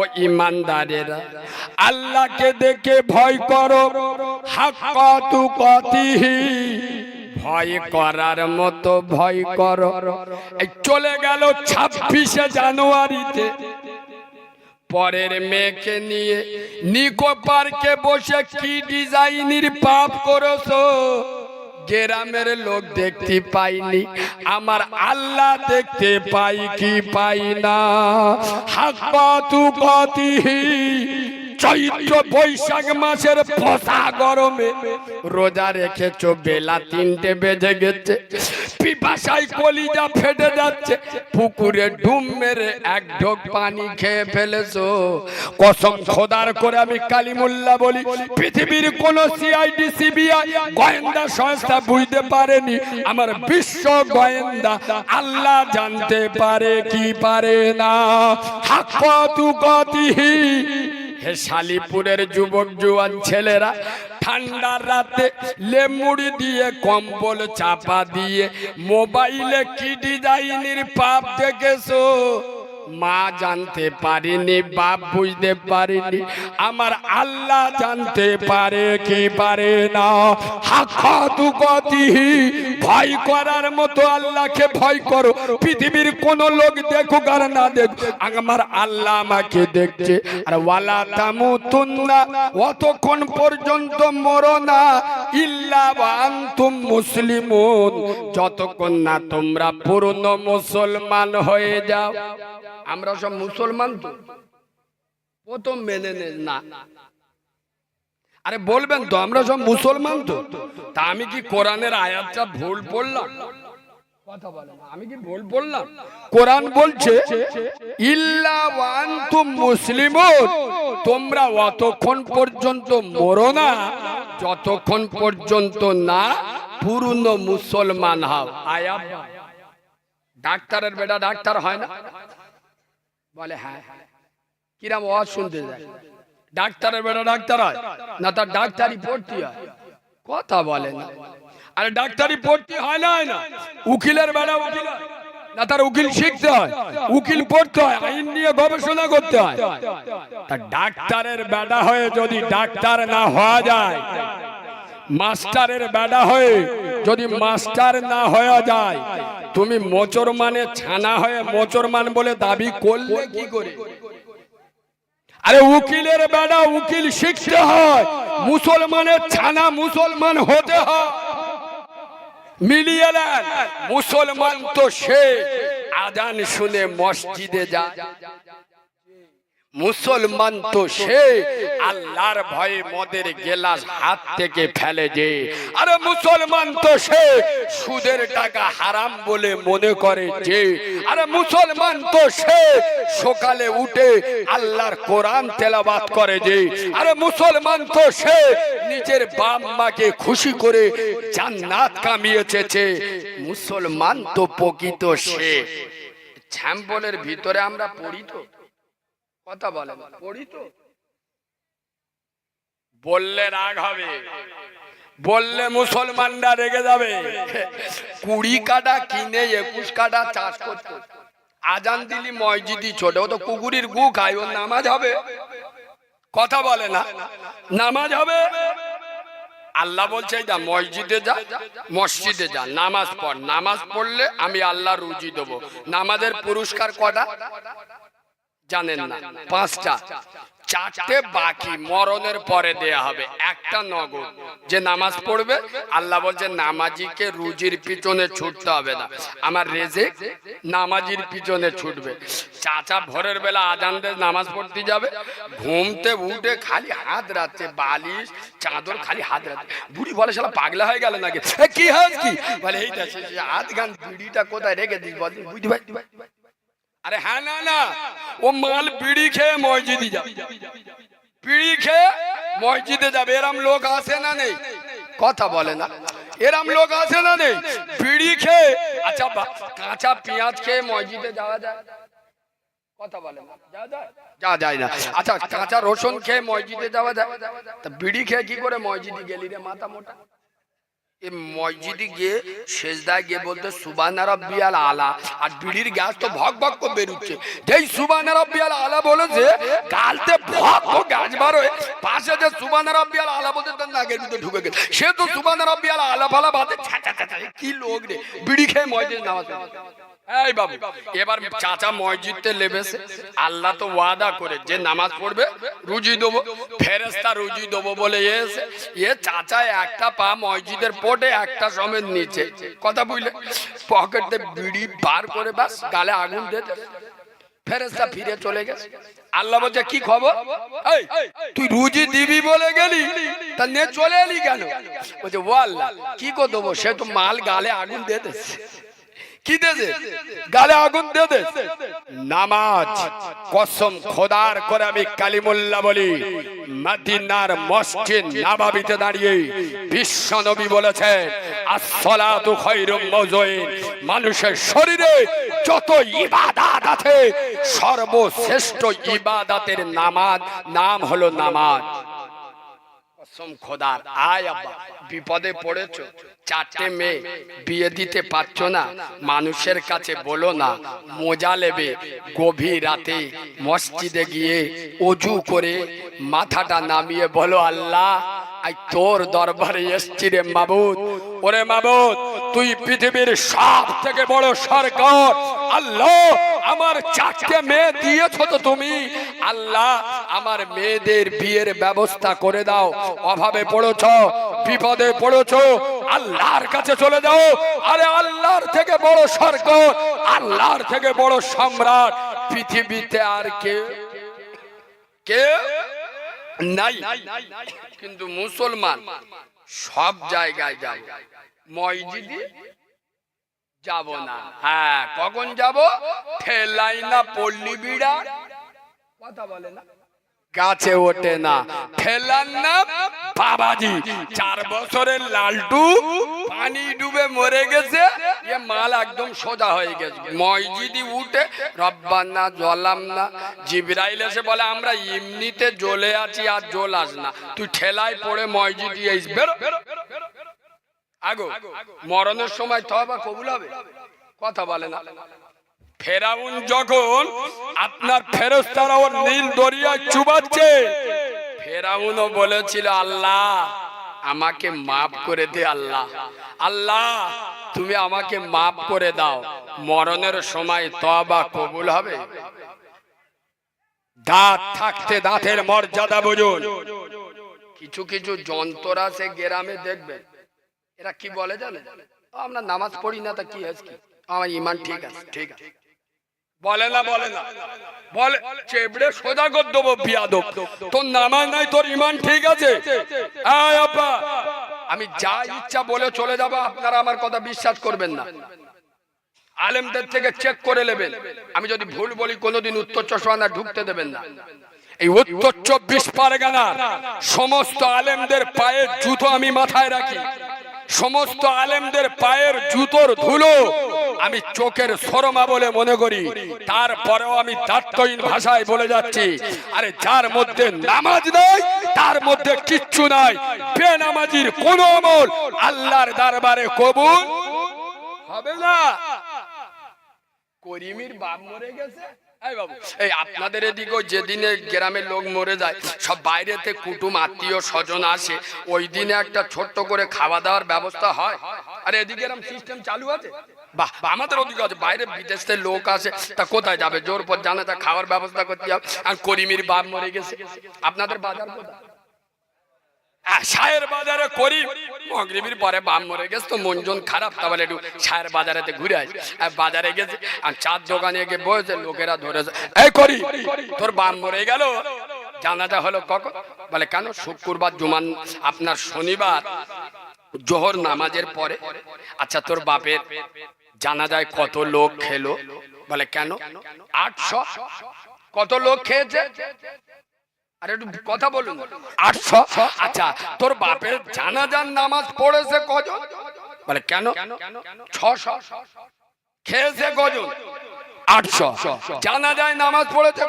ও আল্লাহকে দেখে ভয় করো। হাক্কা তুকাতিহি। ভয় করার মতো ভয় করো। চলে গেল ছাব্বিশে জানুয়ারিতে। পরের মেয়েকে নিয়ে নিকো পার্কে বসে কি ডিজাইনের পাপ করেছ? গ্রামের লোক দেখতে পাইনি। আমার আল্লাহ দেখতে পাই কি পাই না। হাকাতু কতিহি চৈত্র বৈশাখ মাসের ফসা গরমে রোজা রেখেছো, বেলা তিনটে বেজে গেছে। পিপাসায় কলিজা ফেটে যাচ্ছে, পুকুরে ডুম মেরে এক ঢোক পানি খেয়ে ফেলেছো। কসম খোদার করে আমি কালিমুল্লাহ বলি, পৃথিবীর কোন সিআইডি সিবিআই গোয়েন্দা সংস্থা বুঝতে পারেনি। আমার বিশ্ব গোয়েন্দা আল্লাহ জানতে পারে কি পারে না। হাকতু গতিহি শালিপুরের যুবক জুয়ান ছেলেরা ঠান্ডার রাতে লেমুড়ি দিয়ে কম্বল চাপা দিয়ে মোবাইলে কি ডিজাইনের পাপ দেখেছ? মা জানতে পারিনি, বাপ বুঝতে পারিনি। আমার আল্লাহ জানতে পারে কি পারে না। হাকাতু গতিহি ভয় করার মতো আল্লাহকে ভয় করো। পৃথিবীর কোন লোক দেখুক আর না দেখুক, আমার আল্লাহ আমাকে দেখছে। আর ওয়ালা তামুতুন্না, অতক্ষণ পর্যন্ত মরো না। ইল্লা আনতুম মুসলিমুন, যতক্ষণ না তোমরা পূর্ণ মুসলমান হয়ে যাও। আমরা সব মুসলমান তো। প্রথম মেনে না। আরে বলবেন তো, আমরা সব মুসলমান তো। তা আমি কি কোরআনের আয়াতটা ভুল পড়লাম আমি কি ভুল কোরআন বলছে তোমরা অতক্ষণ পর্যন্ত যতক্ষণ পর্যন্ত না মুসলমান আয়া ডাক্তারের বেটা ডাক্তার হয় না? বলে হ্যাঁ। কিরাম আওয়াজ শুনতে যায়। ডাক্তারের বেটা ডাক্তার হয়। না, তার ডাক্তারি পড়তে হয়। কথা বলে না আরে ডাক্তারি পড়তে হয় না হয় না। উকিলের বেটা উকিল। না, তার উকিল শিখতে হয়। উকিল পড়তে হয়, আইন নিয়ে গবেষণা করতে হয়। তা ডাক্তারের বেটা হয়ে যদি ডাক্তার না হওয়া যায়, মাস্টারের বেটা হয়ে যদি মাস্টার না হয়ে যায়, তুমি মোচর মানে ছানা হয়ে মোচর মান বলে দাবি করলে কি করে? আরে উকিলের বেড়া, উকিল শিখতে হয়। মুসলমানের ছানা মুসলমান হতে হয়। মিলিয়ে নেন, মুসলমান তো সে। আদান শুনে মসজিদে যায়। মুসলমান তো সে আল্লাহর ভয়ে মদের গেলাস হাত থেকে ফেলে যে। আরে মুসলমান তো সে সুদের টাকা হারাম বলে মনে করে যে। আরে মুসলমান তো সে সকালে উঠে আল্লাহর কোরআন তেলাবাত করে যে। আরে মুসলমান তো সে নিজের বাপ মাকে খুশি করে জান্নাত কামিয়েছে মুসলমান তো প্রকৃত সে। ছ্যাম্পলের ভিতরে আমরা পড়ি তো। কথা বলে পড়ি তো। বললে রাগ হবে। বললে মুসলমানরা রেগে যাবে। কুড়ি কাটা কিনে একুশ কাটা চাষ করতো। আজান দিলি মসজিদি ছোট তো কুকুরির গু খায়, ওর নামাজ হবে। কথা বলে না। নামাজ হবে। আল্লাহ বলছে, যা মসজিদে যা মসজিদে যা। নামাজ পড়। নামাজ পড়লে আমি আল্লাহ রুজি দেবো। নামাজের পুরস্কার কটা? জানেন না। পাঁচটা। চারটে বাকি মরণের পরে দেয়া হবে। একটা নগদ। যে নামাজ পড়বে আল্লাহ বলছে নামাজিকে রুজির পিছনে ছুটতে হবে না। আমার রেজে নামাজির পিছনে ছুটবে। চাচা ভোরের বেলা আজান দিয়ে নামাজ পড়তে যাবে। ঘুমতে উঠে খালি হাত রাখছে বালিশ চাদর খালি হাত রাখছে। বুড়ি বলে শালা পাগলা হয়ে গেল নাকি? কি হয় কি? বলে এই দেখে হাত গান বিড়িটা কোথায় রেখে দিস? বল বুঝতে পারি আরে হ্যাঁ না না। ও মাল বিড়ি খেয়ে মসজিদে যাবে। বিড়ি খেয়ে মসজিদে যাবে। এরম লোক আসে না নেই? কথা বলে না। এরম লোক আসে না নেই? বিড়ি খেয়ে আচ্ছা কাঁচা পেঁয়াজ খেয়ে মসজিদে যাওয়া যায়? কথা আচ্ছা কাঁচা রসুন খেয়ে মসজিদে যাওয়া যায়? তা বিড়ি খেয়ে কি করে মসজিদে গেলি রে মাথা মোটা? মসজিদে গিয়ে শেষদায় গিয়ে বলতে সুবানা রব্বিয়াল আলা। আর বিড়ির গ্যাস তো ভক ভক করে বেরুচ্ছে। যেই সুবানা রব্বিয়াল আলা বলেছে গালতে ভক গাছ বার হয়ে পাশে যে সুবানা রব্বিয়াল আলা বলতে তার নাকের ভিতরে ঢুকে গেছে। সে তো সুবানা রব্বিয়াল আলা ফালা বাদে কি লোক রে? বিড়ি খেয়ে মসজিদ নামাজ। এই বাবু এবার চাচা লেবেছে। আল্লাহ তো ওয়াদা করে যে নামাজ পড়বে রুজি দেবো। ফেরেস্তা রুজি দেবো বলে এসে এ চাচা একটা পা মসজিদের পোটে একটা সমেত নিচে। কথা বুঝলে পকেটে বিড়ি বার করে বাস, গালে আগুন দিতে ফেরেস্তা ফিরে চলে গেছে। আল্লাহ বলছে, কি খবর? তুই রুজি দিবি বলে গেলি? তা নে চলে এলি কেন? বলছে, ও আল্লাহ, কি করে দেবো? সে তো মাল গালে আগুন দিয়ে দিচ্ছে কি দেছে গালে আগুন দিয়ে দে নামাজ কসম খোদার করে আমি কালিমুল্লাহ বলি। মদিনার মসজিদ নাবাবিতে দাঁড়িয়ে বিশ্ব নবী বলেছেন আসসালাতু খায়রুম মাউযুইন মানুষের শরীরে যত ইবাদত আছে সর্বশ্রেষ্ঠ ইবাদতের নামাজ নাম হলো নামাজ। কসম খোদার, আয় আব্বা, বিপদে পড়েছ, চারটে মেয়ে বিয়ে দিতে পারছ না, মানুষের কাছে বলো না, মোজা লেবে, গভীর রাতে মসজিদে গিয়ে অজু করে মাথাটা নামিয়ে বলো, আল্লাহ আই তোর দরবারে এসছি রে মাবুদ ওরে মাবুদ, তুই পৃথিবীর সব থেকে বড় সরকার আল্লাহ, আমার চারটে মেয়ে দিয়েছ তো তুমি। আল্লাহ, আমার মেয়েদের বিয়ের ব্যবস্থা করে দাও। অভাবে পড়েছ, বিপদে পড়েছ, আল্লাহর কাছে চলে যাও। আরে আল্লাহর থেকে বড় সরকার আল্লাহর থেকে বড় সম্রাট পৃথিবীতে আর কে? কে? নাই। কিন্তু মুসলমান সব জায়গায় যাব। মসজিদে যাব না। হ্যাঁ কখন যাব? ঠেলাই না পল্লী বিড়া কথা বলে না? গাছে ওঠে না। ঠেলার না বাবাজি। চার বছরের লালটু পানি ডুবে মরে গেছে। এ মাল একদম সোজা হয়ে গেছে। মসজিদি উঠে রব্বার না জ্বলাম না। জিবরাইল এসে বলে, আমরা এমনিতে জ্বলে আছি আর জল আস না। তুই ঠেলায় পড়ে মসজিদি এস বেরো। আগো, মরণের সময় তবা কবুল হবে? কথা বলে না। ফেরাউন যখন আপনার ফেরস্তারা ওর নীল দরিয়া চুবাচ্ছে, ফেরাউনও বলেছিল, আল্লাহ, আমাকে মাফ করে দে, আল্লাহ। আল্লাহ, তুমি আমাকে মাফ করে দাও। মরণের সময় তবা কবুল হবে। দাঁত থাকতে দাঁতের মর্যাদা বুঝুন। কিছু কিছু যন্ত্র আছে গ্রামে দেখবেন। এরা কি বলে জানে আমরা নামাজ পড়ি না, তা কি আছে আমার ইমান ঠিক আছে ঠিক আছে। বলে না বলে না। বলে, চেবড়ে সোজা কর দেবো, বিয়াদব। তোর নামাজ নাই, তোর ইমান ঠিক আছে। আমি যা ইচ্ছা বলে চলে যাব, আপনারা আমার কথা বিশ্বাস করবেন না। আলেমদের থেকে চেক করে নেবেন। আমি যদি ভুল বলি, কোনোদিন উত্তর চশমানা ঢুকতে দেবেন না। এই উত্তর চব্বিশ পারগানা সমস্ত আলেমদের পায়ের জুতো আমি মাথায় রাখি। সমস্ত আলেমদের পায়ের জুতোর ধুলো আমি চোখের সরমা বলে মনে করি। তারপরেও আমি তাত্ত্বহীন ভাষায় বলে যাচ্ছি। আরে যার মধ্যে নামাজ নাই, তার মধ্যে কিচ্ছু নাই। বেনামাজির কোন আমল আল্লাহর দরবারে কবুল হবে না। করিমির বাপ মরে গেছে। এই আপনাদের এদিকেও যেদিনে গ্রামের লোক মরে যায়, সব বাইরেতে কুটুম আত্মীয় স্বজন আসে। ওই দিনে একটা ছোট্ট করে খাওয়া দাওয়ার ব্যবস্থা হয়। আর এদিকে এরকম সিস্টেম চালু আছে? বাহ আমাদের ওদিকে আছে। বাইরে বিদেশ থেকে লোক তা কোথায় যাবে? জোর পর জানে তা খাওয়ার ব্যবস্থা করতে হবে। আর করিমির বাপ মরে গেছে। আপনাদের বাজার সায়ের বাজারে করি মগরিবির পরে বাম মরে গেছে তো মন জন খারাপ তাহলে একটু সায়ের বাজারেতে ঘুরে আসি আর বাজারে গেছে, আর চার দোকানে গিয়ে বসে লোকেরা ধরেছে, এই করি তোর বাম মরে গেল? জানাটা হলো কখন? বলে, কেন? শুক্রবার জুমান আপনার শনিবার জোহর নামাজের পরে আচ্ছা তোর বাপের জানা যায় কত লোক খেলো? বলে, কেন? আটশো? কত লোক খেয়েছে? আরে, একটু কথা বলুন। আটশো? আচ্ছা তোর বাপের জানাজার নামাজ পড়েছে কজন? বলে, কেন? ছশো। খেয়েছে কজন? আটশো। জানা যায় নামাজ পড়েছে